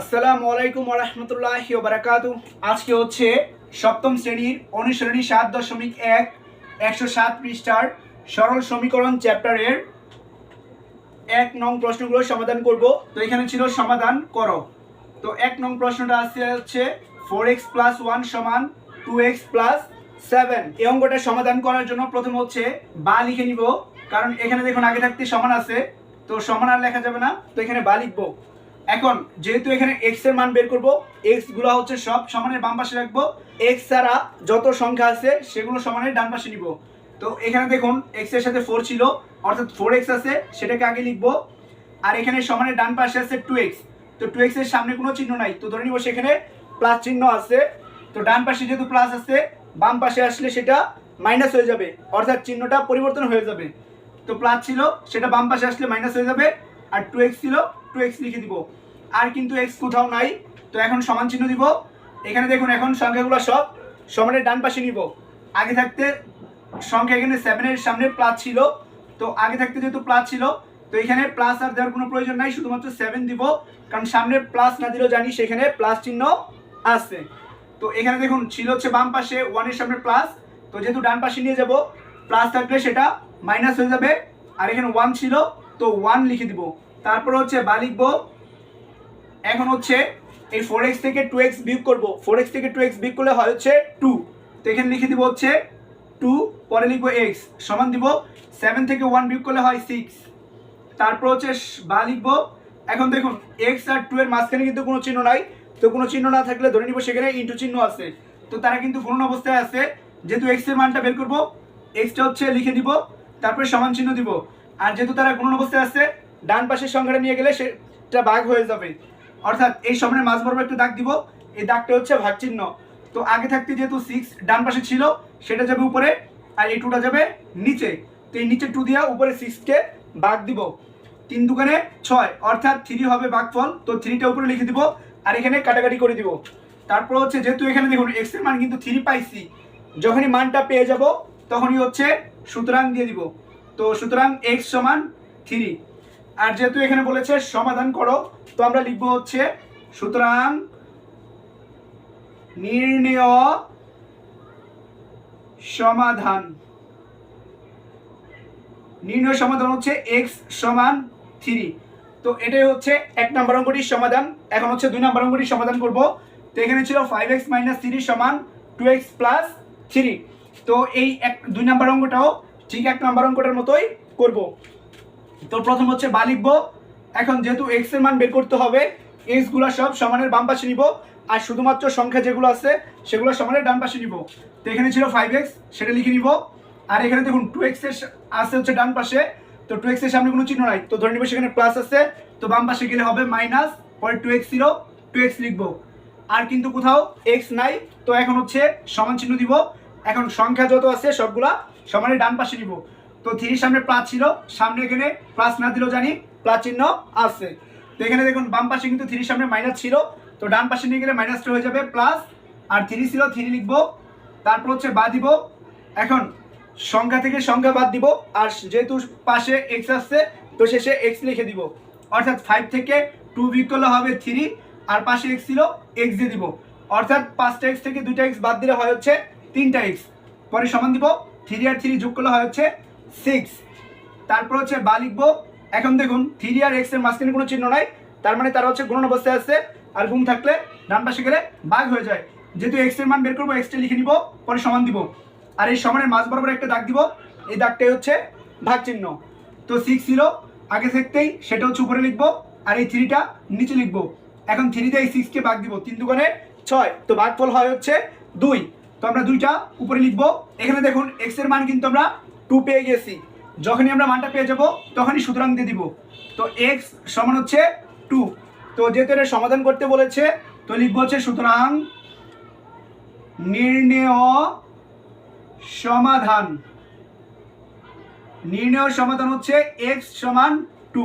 আসসালামু আলাইকুম ওরহমতুল্লাহ বারাকাতু আজকে হচ্ছে সপ্তম শ্রেণির অনুসরণী সাত দশমিক এক, একশো সাত পৃষ্ঠার সরল সমীকরণ চ্যাপ্টারের এক নং প্রশ্নগুলো সমাধান করব। তো এখানে ছিল সমাধান করো। তো এক নং প্রশ্নটা আসছে হচ্ছে ফোর এক্স প্লাস ওয়ান সমান টু এক্স প্লাস সেভেন। এই অঙ্কটা সমাধান করার জন্য প্রথম হচ্ছে বা লিখে নিব, কারণ এখানে দেখুন আগে থাকতে সমান আছে, তো সমান আর লেখা যাবে না, তো এখানে বা লিখব। এখন যেহেতু এখানে এক্সের মান বের করব এক্সগুলো হচ্ছে সব সমানের বাম পাশে রাখব। এক্স ছাড়া যত সংখ্যা আছে সেগুলো সমানের ডান পাশে নিব। তো এখানে দেখুন এক্সের সাথে ফোর ছিল, অর্থাৎ ফোর এক্স আছে, সেটাকে আগে লিখব। আর এখানে সমানের ডান পাশে আছে টু এক্স তো টু এক্সের সামনে কোনো চিহ্ন নাই, তো ধরে নিব সেখানে প্লাস চিহ্ন আছে। তো ডান পাশে যেহেতু প্লাস আছে, বাম পাশে আসলে সেটা মাইনাস হয়ে যাবে, অর্থাৎ চিহ্নটা পরিবর্তন হয়ে যাবে। তো প্লাস ছিল, সেটা বাম পাশে আসলে মাইনাস হয়ে যাবে। আর টু এক্স ছিল টু এক্স লিখে দিব। আর কিন্তু এক্স কোথাও নাই, তো এখন সমান চিহ্ন দিব। এখানে দেখুন, এখন সংখ্যাগুলো সব সমানের ডান পাশে নিব। আগে থাকতে সংখ্যা এখানে সেভেনের সামনে প্লাস ছিল। তো আগে থাকতে যেহেতু প্লাস ছিল, তো এখানে প্লাস আর দেওয়ার কোনো প্রয়োজন নাই, শুধুমাত্র সেভেন দিব। কারণ সামনে প্লাস না দিলেও জানি সেখানে প্লাস চিহ্ন আছে। তো এখানে দেখুন, ছিল হচ্ছে বাম পাশে ওয়ানের সামনে প্লাস তো যেহেতু ডান পাশে নিয়ে যাব প্লাস থাকলে সেটা মাইনাস হয়ে যাবে। আর এখানে ওয়ান ছিল, তো ওয়ান লিখে দিব। তারপর হচ্ছে বা লিখব, এখন হচ্ছে এই ফোর এক্স থেকে টু এক্স বিয়োগ করব। ফোর এক্স থেকে টু এক্স বিয়োগ করলে হয় হচ্ছে টু তো এখানে লিখে দিব হচ্ছে টু পরে লিখব এক্স সমান দিব সেভেন থেকে ওয়ান বিয়োগ করলে হয় সিক্স তারপর হচ্ছে বা লিখব, এখন দেখুন এক্স আর টু এর মাঝখানে কিন্তু কোনো চিহ্ন নাই। তো কোনো চিহ্ন না থাকলে ধরে নিব সেখানে ইন্টু চিহ্ন আছে। তো তারা কিন্তু গুণন অবস্থায় আছে। যেহেতু এক্সের মানটা বের করব এক্সটা হচ্ছে লিখে দিব, তারপরে সমান চিহ্ন দিব। আর যেহেতু তারা গুণন অবস্থায় আছে ডান পাশের সংখ্যাটা নিয়ে গেলে সেটা ভাগ হয়ে যাবে। অর্থাৎ এই সমানের মাঝ বরাবর একটা দাগ দিব, এই দাগটা হচ্ছে ভাগ চিহ্ন তো আগে থাকতে যেহেতু সিক্স ডান পাশে ছিল, সেটা যাবে উপরে আর এই টুটা যাবে নিচে। তো এই নিচে টু দিয়া উপরে সিক্সকে ভাগ দিব। তিন দুকানে ছয়, অর্থাৎ থ্রি হবে ভাগফল, তো থ্রিটা উপরে লিখে দিব আর এখানে কাটাকাটি করে দিব। তারপর হচ্ছে যেহেতু এখানে দেখুন এক্সের মান কিন্তু থ্রি পাইছি, যখনই মানটা পেয়ে যাব, তখনই হচ্ছে সুতরাং দিয়ে দিব। তো সুতরাং এক্স সমান থ্রি আর যেহেতু এখানে বলেছে সমাধান করো, তো আমরা লিখব হচ্ছে, সুতরাং নির্ণয় সমাধান। নির্ণয় সমাধান হচ্ছে এক্স সমান থ্রি তো এটাই হচ্ছে এক নম্বর অঙ্কটির সমাধান। এখন হচ্ছে দুই নম্বর অঙ্কটির সমাধান করব। তো এখানে ছিল ফাইভ এক্স মাইনাস থ্রি সমান টু এক্স প্লাস থ্রি তো এই এক দুই নম্বর অঙ্কটাও ঠিক এক নম্বর অঙ্কটার মতোই করব। তো প্রথম হচ্ছে বা লিখব। এখন যেহেতু এক্সের মান বের করতে হবে এক্সগুলো সব সমানের বাম পাশে নিব। আর শুধুমাত্র সংখ্যা যেগুলো আছে, সেগুলো সমানের ডান পাশে নিব। তো এখানে ছিল ফাইভ এক্স সেটা লিখে নিব। আর এখানে দেখুন টু এক্সের আছে হচ্ছে ডান পাশে। তো টু এক্সের সামনে কোনো চিহ্ন নাই। তো ধরে নিব সেখানে প্লাস আছে। তো বাম পাশে গেলে হবে মাইনাস পরে two x zero two x লিখব। আর কিন্তু কোথাও এক্স নাই, তো এখন হচ্ছে সমান চিহ্ন দিব। এখন সংখ্যা যত আছে সবগুলা সমানের ডান পাশে নিব। তো থ্রির সামনে প্লাস ছিল, সামনে এখানে প্লাস না দিলেও জানি প্লাস চিহ্ন আছে। তো এখানে দেখুন, বাম পাশে কিন্তু থ্রির সামনে মাইনাস ছিল, তো ডান পাশে নিয়ে গেলে মাইনাসটা হয়ে যাবে প্লাস আর থ্রি ছিল, থ্রি লিখব, তারপর হচ্ছে বাদ দিব। এখন সংখ্যা থেকে সংখ্যা বাদ দিব, আর যেহেতু পাশে এক্স আসছে, তো শেষে এক্স লিখে দিব। অর্থাৎ ফাইভ থেকে টু বিক করলে হবে থ্রি, আর পাশে এক্স ছিল এক্স দিয়ে দিব। অর্থাৎ পাঁচটা এক্স থেকে দুইটা এক্স বাদ দিলে হয় হচ্ছে তিনটা এক্স পরে সমান দিব, থ্রি আর থ্রি যোগ করলে হয় হচ্ছে সিক্স। তারপর হচ্ছে বা লিখব, এখন দেখুন থ্রি আর এক্সের মাঝখানে কোনো চিহ্ন নাই, তার মানে তারা হচ্ছে গুণন অবস্থায় আছে, আর গুণ থাকলে ডান পাশে গেলে ভাগ হয়ে যায়। যেহেতু এক্সের মান বের করব এক্সটা লিখে নিব, পরে সমান দিব। আর এই সমানের মাঝ বরাবর একটা দাগ দিব, এই দাগটাই হচ্ছে ভাগ চিহ্ন। তো সিক্স ছিল, আগে থাকতেই সেটা হচ্ছে উপরে লিখব, আর এই থ্রিটা নিচে লিখব। এখন থ্রিতে এই সিক্সকে ভাগ দিব, তিন দুগুণে ছয়। তো ভাগফল হয় হচ্ছে দুই। তো আমরা দুইটা উপরে লিখব। এখানে দেখুন এক্সের মান কিন্তু আমরা টু পেয়ে গেছি। যখনই আমরা মানটা পেয়ে যাব, তখনই সুতরাং দিয়ে দিব। তো এক্স সমান হচ্ছে টু তো যেহেতু এটা সমাধান করতে বলেছে, তো লিখব হচ্ছে সুতরাং নির্ণয় সমাধান। নির্ণয় সমাধান হচ্ছে এক্স সমান টু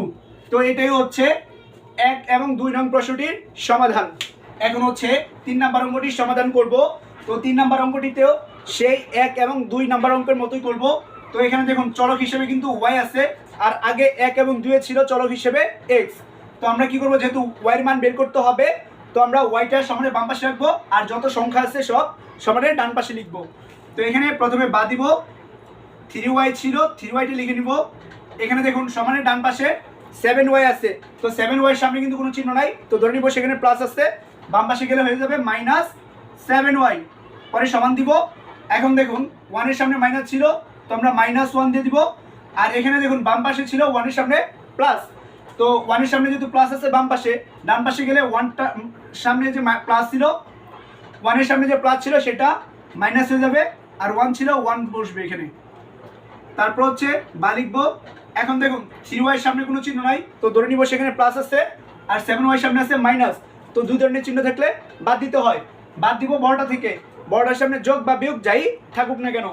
তো এটাই হচ্ছে এক এবং দুই নং প্রশ্নটির সমাধান। এখন হচ্ছে তিন নাম্বার অঙ্কটির সমাধান করব। তো তিন নাম্বার অঙ্কটিতেও সেই এক এবং দুই নাম্বার অঙ্কের মতোই করব। তো এখানে দেখুন, চলক হিসেবে কিন্তু ওয়াই আছে, আর আগে এক এবং দুয়ে ছিল চলক হিসেবে এক্স তো আমরা কি করব, যেহেতু ওয়াইয়ের মান বের করতে হবে, তো আমরা ওয়াইটা সমানে বাম পাশে রাখব, আর যত সংখ্যা আছে সব সমানে ডান পাশে লিখব। তো এখানে প্রথমে বা দিব থ্রি ওয়াই ছিল থ্রি ওয়াইটা লিখে নিব। এখানে দেখুন, সমানে ডান পাশে সেভেন ওয়াই আছে, তো সেভেন ওয়াইয়ের সামনে কিন্তু কোনো চিহ্ন নাই, তো ধরে নিব সেখানে প্লাস আছে, বাম পাশে গেলে হয়ে যাবে মাইনাস সেভেন ওয়াই পরে সমান দিব, এখন দেখুন ওয়ানের সামনে মাইনাস ছিল তো আমরা মাইনাস ওয়ান দিয়ে দিব। আর এখানে দেখুন, বাম পাশে ছিল ওয়ানের সামনে প্লাস তো ওয়ানের সামনে যেহেতু প্লাস আছে বাম পাশে, ডান পাশে গেলে ওয়ানটা সামনে যে প্লাস ছিল ওয়ানের সামনে যে প্লাস ছিল, সেটা মাইনাস হয়ে যাবে। আর ওয়ান ছিল ওয়ান বসবে এখানে। তারপর হচ্ছে, বা লিখব, এখন দেখুন থ্রি ওয়াইয়ের সামনে কোনো চিহ্ন নাই। তো ধরে নিব সেখানে প্লাস আছে, আর সেভেন ওয়াইয়ের সামনে আছে মাইনাস তো দুই ধরনের চিহ্ন থাকলে বাদ দিতে হয়। বাদ দিব বড়টা থেকে। বড়টার সামনে যোগ বা বিয়োগ যাই থাকুক না কেন।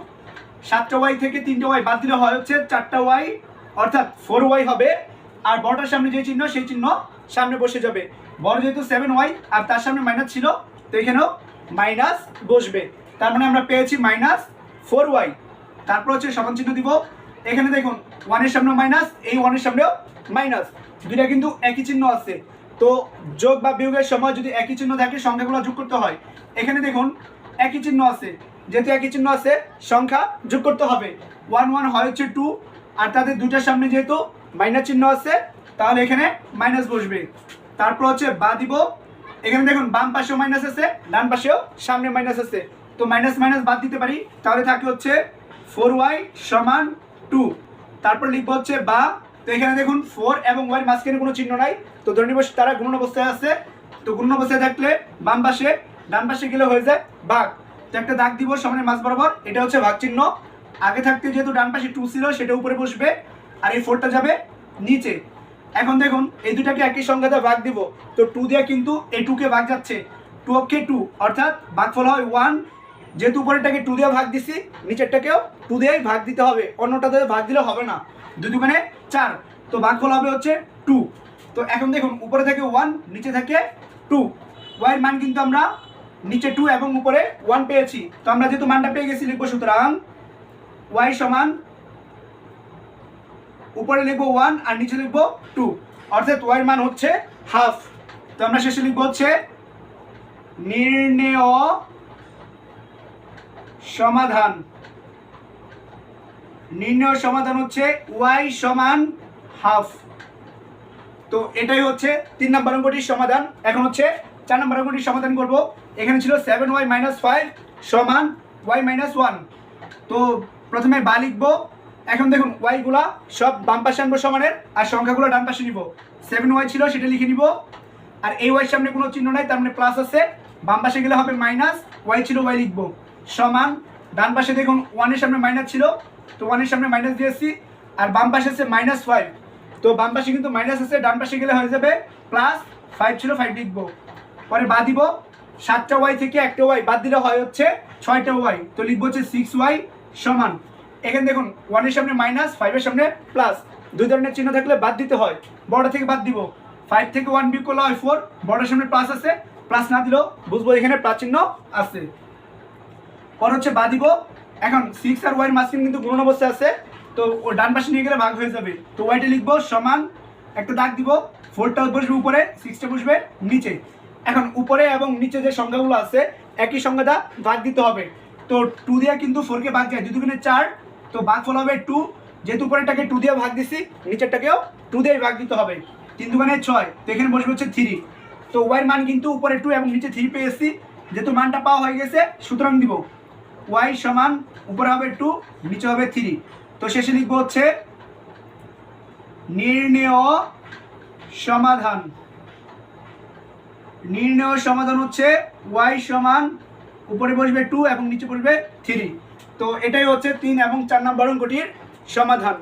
সাতটা ওয়াই থেকে তিনটে ওয়াই বাদ দিলে হয় হচ্ছে চারটা ওয়াই অর্থাৎ ফোর ওয়াই হবে। আর বড়টার সামনে যে চিহ্ন, সেই চিহ্ন সামনে বসে যাবে। বড় যেহেতু সেভেন ওয়াই আর তার সামনে মাইনাস ছিল, তো এখানেও মাইনাস বসবে। তার মানে আমরা পেয়েছি মাইনাস ফোর ওয়াই তারপর হচ্ছে সমান চিহ্ন দিব। এখানে দেখুন ওয়ানের সামনে মাইনাস এই ওয়ানের সামনেও মাইনাস দুইটা কিন্তু একই চিহ্ন আছে। তো যোগ বা বিয়োগের সময় যদি একই চিহ্ন থাকে, সংখ্যাগুলো যোগ করতে হয়। এখানে দেখুন, একই চিহ্ন আছে। যেহেতু একই চিহ্ন আছে, সংখ্যা যোগ করতে হবে। ওয়ান ওয়ান হয় হচ্ছে টু আর তাদের দুইটার সামনে যেহেতু মাইনাস চিহ্ন আছে, তাহলে এখানে মাইনাস বসবে। তারপর হচ্ছে বা দিব। এখানে দেখুন, বাম পাশেও মাইনাস আছে, ডান পাশেও সামনে মাইনাস আছে। তো মাইনাস মাইনাস বাদ দিতে পারি, তাহলে থাকে হচ্ছে ফোর ওয়াই সমান টু তারপর লিখব হচ্ছে বা। তো এখানে দেখুন ফোর এবং ওয়াই মাঝখানে কোনো চিহ্ন নাই। তো ধরে নিব তারা গুণন অবস্থায় আছে। তো গুণন অবস্থায় থাকলে বাম পাশে, ডান পাশে গেলে হয়ে যায় ভাগ তো একটা দাগ দিব সামনে মাছ বরাবর, এটা হচ্ছে ভাগ চিহ্ন আগে থাকতে যেহেতু ডান পাশে টু ছিল, সেটা উপরে বসবে, আর এই ফোরটা যাবে নিচে। এখন দেখুন, এই দুটাকে একই সংখ্যাতে ভাগ দিব। তো টু দিয়ে কিন্তু এই টুকে ভাগ যাচ্ছে। টু অক্ষে টু অর্থাৎ ভাগফল হয় ওয়ান যেহেতু উপরেরটাকে টু দিয়ে ভাগ দিছি, নিচেরটাকেও টু দিয়েই ভাগ দিতে হবে। অন্যটা অন্যটাতে ভাগ দিলে হবে না। দুই দুগুণে চার, তো ভাগফল হবে হচ্ছে টু তো এখন দেখুন, উপরে থাকে ওয়ান নিচে থাকে টু ওয়াইয়ের মান কিন্তু আমরা নিচে টু এবং উপরে ওয়ান পেয়েছি। তো আমরা যেহেতু মানটা পেয়ে গেছি, লিখব সুতরাং ওয়াই সমান উপরে লিখব ওয়ান আর নিচে লিখব টু অর্থাৎ ওয়াইয়ের মান হচ্ছে হাফ তো আমরা শেষে লিখব হচ্ছে নির্ণেয় সমাধান। নির্ণয় সমাধান হচ্ছে ওয়াই সমান হাফ তো এটাই হচ্ছে তিন নম্বর অঙ্কটির সমাধান। এখন হচ্ছে চার নম্বর অঙ্কটির সমাধান করব। এখানে ছিল সেভেন ওয়াই মাইনাস ফাইভ সমান ওয়াই মাইনাস ওয়ান তো প্রথমে বা লিখব। এখন দেখুন ওয়াইগুলা সব বাম পাশে আনব সমানের, আর সংখ্যাগুলো ডান পাশে নিব। সেভেন ওয়াই ছিল, সেটা লিখে নিব। আর এই ওয়াই সামনে কোনো চিহ্ন নাই, তার মানে প্লাস আছে। বাম পাশে গেলে হবে মাইনাস ওয়াই ছিল ওয়াই লিখব। সমান ডান পাশে দেখুন ওয়ানের সামনে মাইনাস ছিল, তো ওয়ানের সামনে মাইনাস দিয়েছি। আর বাম পাশে আছে মাইনাস ফাইভ তো বাম পাশে কিন্তু মাইনাস আছে, ডান পাশে গেলে হয়ে যাবে প্লাস ফাইভ ছিল ফাইভ লিখব। পরে বাদ দিব। সাতটা ওয়াই থেকে একটা ওয়াই বাদ দিলে হয় হচ্ছে ছয়টা ওয়াই তো লিখব হচ্ছে সিক্স ওয়াই সমান। এখানে দেখুন ওয়ানের সামনে মাইনাস ফাইভের সামনে প্লাস দুই ধরনের চিহ্ন থাকলে বাদ দিতে হয়। বড় থেকে বাদ দিব। ফাইভ থেকে ওয়ান বিয়োগ করলে হয় ফোর বড়ের সামনে প্লাস আছে। প্লাস না দিলেও বুঝব এখানে প্লাস চিহ্ন আছে। পর হচ্ছে বা দিব। এখন সিক্স আর ওয়াইয়ের মাঝখানে কিন্তু গুণন অবস্থায় আছে। তো ও ডান পাশে নিয়ে গেলে ভাগ হয়ে যাবে। তো ওয়াইটা লিখব সমান, একটা দাগ দিব। ফোরটা বসবে উপরে সিক্সটা বসবে নিচে। এখন উপরে এবং নিচে যে সংখ্যাগুলো আছে, একই সংখ্যাটা ভাগ দিতে হবে। তো টু দিয়ে কিন্তু ফোরকে ভাগ যায় দুগুণে চার, তো ভাগ ফল হবে টু যেহেতু উপরেরটাকে টু দিয়ে ভাগ দিছি, নিচেরটাকেও টু দিয়ে ভাগ দিতে হবে। তিন দুগুণে ছয়, তো এখানে বসবে হচ্ছে থ্রি তো ওয়াইয়ের মান কিন্তু উপরে টু এবং নিচে থ্রি পেয়েছি। যেহেতু মানটা পাওয়া হয়ে গেছে, সুতরাং দিব ওয়াই সমান উপরে হবে টু নিচে হবে থ্রি তো শেষে লিখব হচ্ছে নির্ণেয় সমাধান। নির্ণেয় সমাধান হচ্ছে ওয়াই সমান উপরে বসবে টু এবং নিচে বসবে থ্রি তো এটাই হচ্ছে তিন এবং চার নম্বর অঙ্কটির সমাধান।